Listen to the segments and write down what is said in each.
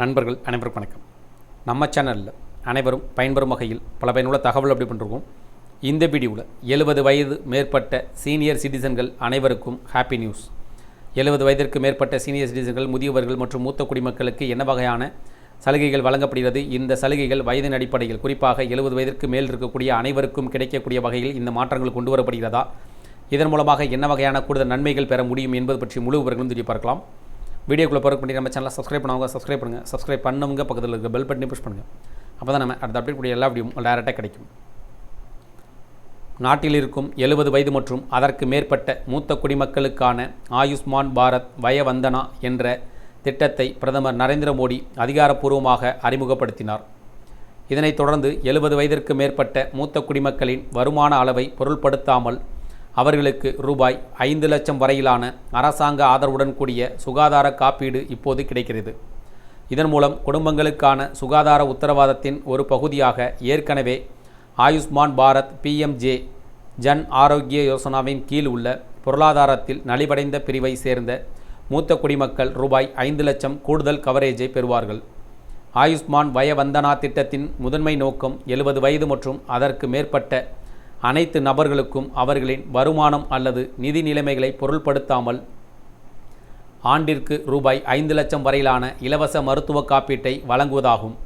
நண்பர்கள் அனைவருக்கும் வணக்கம். நம்ம சேனலில் அனைவரும் பயன்பெறும் வகையில் பல பயனுள்ள தகவல் அப்படி பண்ணிருக்கோம். இந்த வீடியோவில் எழுபது வயது மேற்பட்ட சீனியர் சிட்டிசன்கள் அனைவருக்கும் ஹாப்பி நியூஸ் எழுபது வயதிற்கு மேற்பட்ட சீனியர் சிட்டிசன்கள் முதியவர்கள் மற்றும் மூத்த குடிமக்களுக்கு என்ன வகையான சலுகைகள் வழங்கப்படுகிறது? இந்த சலுகைகள் வயதின் அடிப்படையில் குறிப்பாக எழுபது வயதிற்கு மேல் இருக்கக்கூடிய அனைவருக்கும் கிடைக்கக்கூடிய வகையில் இந்த மாற்றங்கள் கொண்டு வரப்படுகிறதா? இதன் மூலமாக என்ன வகையான கூடுதல் நன்மைகள் பெற முடியும் என்பது பற்றி முழு விவரங்களும் தெரிய பார்க்கலாம். வீடியோக்குள்ளே பிறகு பண்ணி நம்ம சேனலை சப்ஸ்கிரைப் பண்ணவங்க சப்ஸ்கிரைப் பண்ணுங்கள் சப்ஸ்கிரைப் பண்ணவங்க பக்கத்தில் இருக்க பெல் பட்டனை புஷ் பண்ணுங்கள் அப்போ தான் நம்ம அடுத்த அப்டேட் கூடிய எல்லா வீடியோ டேரெக்டாக கிடைக்கும். நாட்டில் இருக்கும் எழுபது வயது மற்றும் அதற்கு மேற்பட்ட மூத்த குடிமக்களுக்கான ஆயுஷ்மான் பாரத் வயவந்தனா என்ற திட்டத்தை பிரதமர் நரேந்திர மோடி அதிகாரப்பூர்வமாக அறிமுகப்படுத்தினார். இதனைத் தொடர்ந்து எழுபது வயதிற்கு மேற்பட்ட மூத்த குடிமக்களின் வருமான அளவை பொருள்படுத்தாமல் அவர்களுக்கு ரூபாய் ஐந்து லட்சம் வரையிலான அரசாங்க ஆதரவுடன் கூடிய சுகாதார காப்பீடு இப்போது கிடைக்கிறது. இதன் மூலம் குடும்பங்களுக்கான சுகாதார உத்தரவாதத்தின் ஒரு பகுதியாக ஏற்கனவே ஆயுஷ்மான் பாரத் பிஎம்ஜே ஜன் ஆரோக்கிய யோசனாவின் கீழ் உள்ள பொருளாதாரத்தில் நலிவடைந்த பிரிவை சேர்ந்த மூத்த குடிமக்கள் ரூபாய் ஐந்து லட்சம் கூடுதல் கவரேஜை பெறுவார்கள். ஆயுஷ்மான் வயவந்தனா திட்டத்தின் முதன்மை நோக்கம் எழுபது வயது மற்றும் அதற்கு மேற்பட்ட அனைத்து நபர்களுக்கும் அவர்களின் வருமானம் அல்லது நிதி நிலைமைகளை பொருள்படுத்தாமல் ஆண்டிற்கு ரூபாய் ஐந்து லட்சம் வரையிலான இலவச மருத்துவ காப்பீட்டை வழங்குவதாகும்.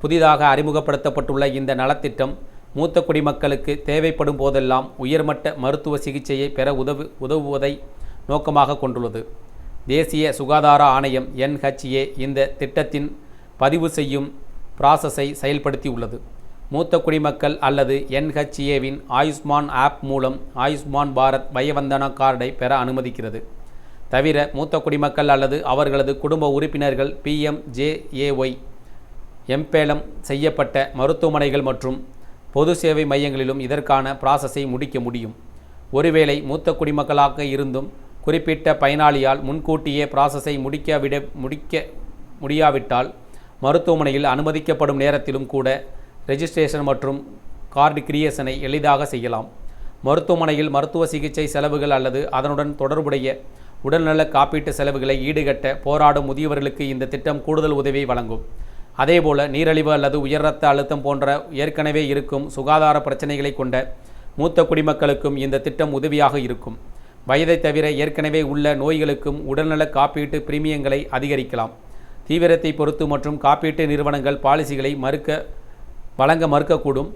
புதிதாக அறிமுகப்படுத்தப்பட்டுள்ள இந்த நலத்திட்டம் மூத்த குடிமக்களுக்கு தேவைப்படும் போதெல்லாம் உயர்மட்ட மருத்துவ சிகிச்சையை பெற உதவு உதவுவதை நோக்கமாக கொண்டுள்ளது. தேசிய சுகாதார ஆணையம் என்ஹெச்ஏ இந்த திட்டத்தின் பதிவு செய்யும் ப்ராசஸை செயல்படுத்தியுள்ளது. மூத்த குடிமக்கள் அல்லது என்ஹெச்ஏவின் ஆயுஷ்மான் ஆப் மூலம் ஆயுஷ்மான் பாரத் வயவந்தனா கார்டை பெற அனுமதிக்கிறது. தவிர மூத்த குடிமக்கள் அல்லது அவர்களது குடும்ப உறுப்பினர்கள் பிஎம்ஜேஏஒய் எம்பேலம் செய்யப்பட்ட மருத்துவமனைகள் மற்றும் பொது சேவை மையங்களிலும் இதற்கான ப்ராசஸை முடிக்க முடியும். ஒருவேளை மூத்த குடிமக்களாக இருந்தும் குறிப்பிட்ட பயனாளியால் முன்கூட்டியே ப்ராசஸை முடிக்க விட முடிக்க முடியாவிட்டால் மருத்துவமனையில் அனுமதிக்கப்படும் நேரத்திலும் கூட ரெஜிஸ்ட்ரேஷன் மற்றும் கார்டு கிரியேஷனை எளிதாக செய்யலாம். மருத்துவமனையில் மருத்துவ சிகிச்சை செலவுகள் அல்லது அதனுடன் தொடர்புடைய உடல்நல காப்பீட்டு செலவுகளை ஈடுகட்ட போராடும் முதியவர்களுக்கு இந்த திட்டம் கூடுதல் உதவியை வழங்கும். அதேபோல நீரழிவு அல்லது உயர் ரத்த அழுத்தம் போன்ற ஏற்கனவே இருக்கும் சுகாதார பிரச்சனைகளை கொண்ட மூத்த குடிமக்களுக்கும் இந்த திட்டம் உதவியாக இருக்கும். வயதை தவிர ஏற்கனவே உள்ள நோய்களுக்கும் உடல்நல காப்பீட்டு பிரீமியங்களை அதிகரிக்கலாம். தீவிரத்தை பொறுத்து மற்றும் காப்பீட்டு நிறுவனங்கள் பாலிசிகளை மறுக்க வழங்க மறுக்கக்கூடும்.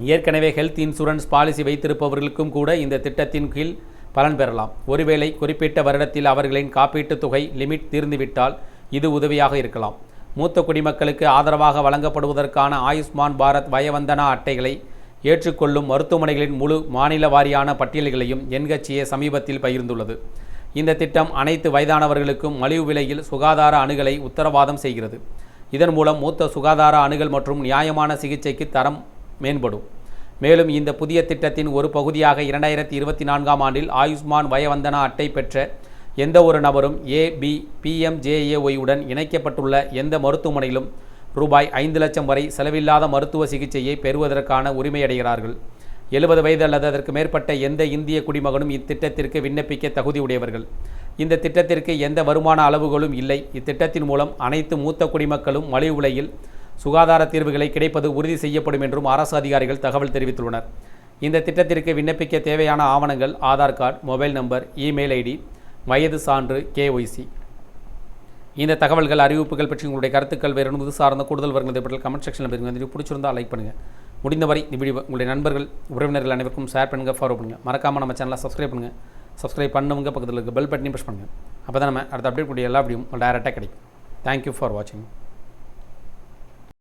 ஏற்கனவே ஹெல்த் இன்சூரன்ஸ் பாலிசி வைத்திருப்பவர்களுக்கும் கூட இந்த திட்டத்தின் கீழ் பலன் பெறலாம். ஒருவேளை குறிப்பிட்ட வருடத்தில் அவர்களின் காப்பீட்டுத் தொகை லிமிட் தீர்ந்துவிட்டால் இது உதவியாக இருக்கலாம். மூத்த குடிமக்களுக்கு ஆதரவாக வழங்கப்படுவதற்கான ஆயுஷ்மான் பாரத் வயவந்தனா அட்டைகளை ஏற்றுக்கொள்ளும் மருத்துவமனைகளின் முழு மாநில வாரியான பட்டியல்களையும் என்ஹெச்ஏ சமீபத்தில் பகிர்ந்துள்ளது. இந்த திட்டம் அனைத்து வயதானவர்களுக்கும் மலிவு விலையில் சுகாதார அணுகலை உத்தரவாதம் செய்கிறது. இதன் மூலம் மூத்த சுகாதார அணுகல் மற்றும் நியாயமான சிகிச்சைக்கு தரம் மேம்படும். மேலும் இந்த புதிய திட்டத்தின் ஒரு பகுதியாக இரண்டாயிரத்தி இருபத்தி நான்காம் ஆண்டில் ஆயுஷ்மான் வயவந்தனா அட்டை பெற்ற எந்த ஒரு நபரும் ஏபி பிஎம்ஜேஏஒய் உடன் இணைக்கப்பட்டுள்ள எந்த மருத்துவமனையிலும் ரூபாய் ஐந்து லட்சம் வரை செலவில்லாத மருத்துவ சிகிச்சையை பெறுவதற்கான உரிமையடைகிறார்கள். எழுபது வயது அல்லது அதற்கு மேற்பட்ட எந்த இந்திய குடிமகனும் இத்திட்டத்திற்கு விண்ணப்பிக்க தகுதியுடையவர்கள். இந்த திட்டத்திற்கு எந்த வருமான அளவுகளும் இல்லை. இத்திட்டத்தின் மூலம் அனைத்து மூத்த குடிமக்களும் மலிவு விலையில் சுகாதார தீர்வுகளை கிடைப்பது உறுதி செய்யப்படும் என்றும் அரசு அதிகாரிகள் தகவல் தெரிவித்துள்ளனர். இந்த திட்டத்திற்கு விண்ணப்பிக்க தேவையான ஆவணங்கள் Aadhaar card mobile number email ID வயது சான்று கேஒய்சி இந்த தகவல்கள் அறிவிப்புகள் பற்றி உங்களுடைய கருத்துக்கள் வேறு இது சார்ந்த கூடுதல் வருகிறது பற்றி கமெண்ட் செக்ஷனில் பாருங்கள் பிடிச்சிருந்தால் லைக் பண்ணுங்கள் முடிந்தவரை இந்த வீடியோ உங்களுடைய நண்பர்கள் உறவினர்கள் அனைவருக்கும் ஷேர் பண்ணுங்கள் ஃபாலோ பண்ணுங்கள் மறக்காமல் நம்ம சேனலை சப்ஸ்கிரைப் பண்ணுங்கள் சப்ஸ்கிரைப் பண்ணவங்க பக்கத்தில் இருக்க பெல் பட்டனையும் ப்ரெஸ் பண்ணுங்கள் அப்போ தான் நம்ம அடுத்த அப்டேட் கூடிய எல்லா வீடியும் டேரெக்டாக கிடைக்கும். தேங்க்யூ ஃபார் வாட்சிங்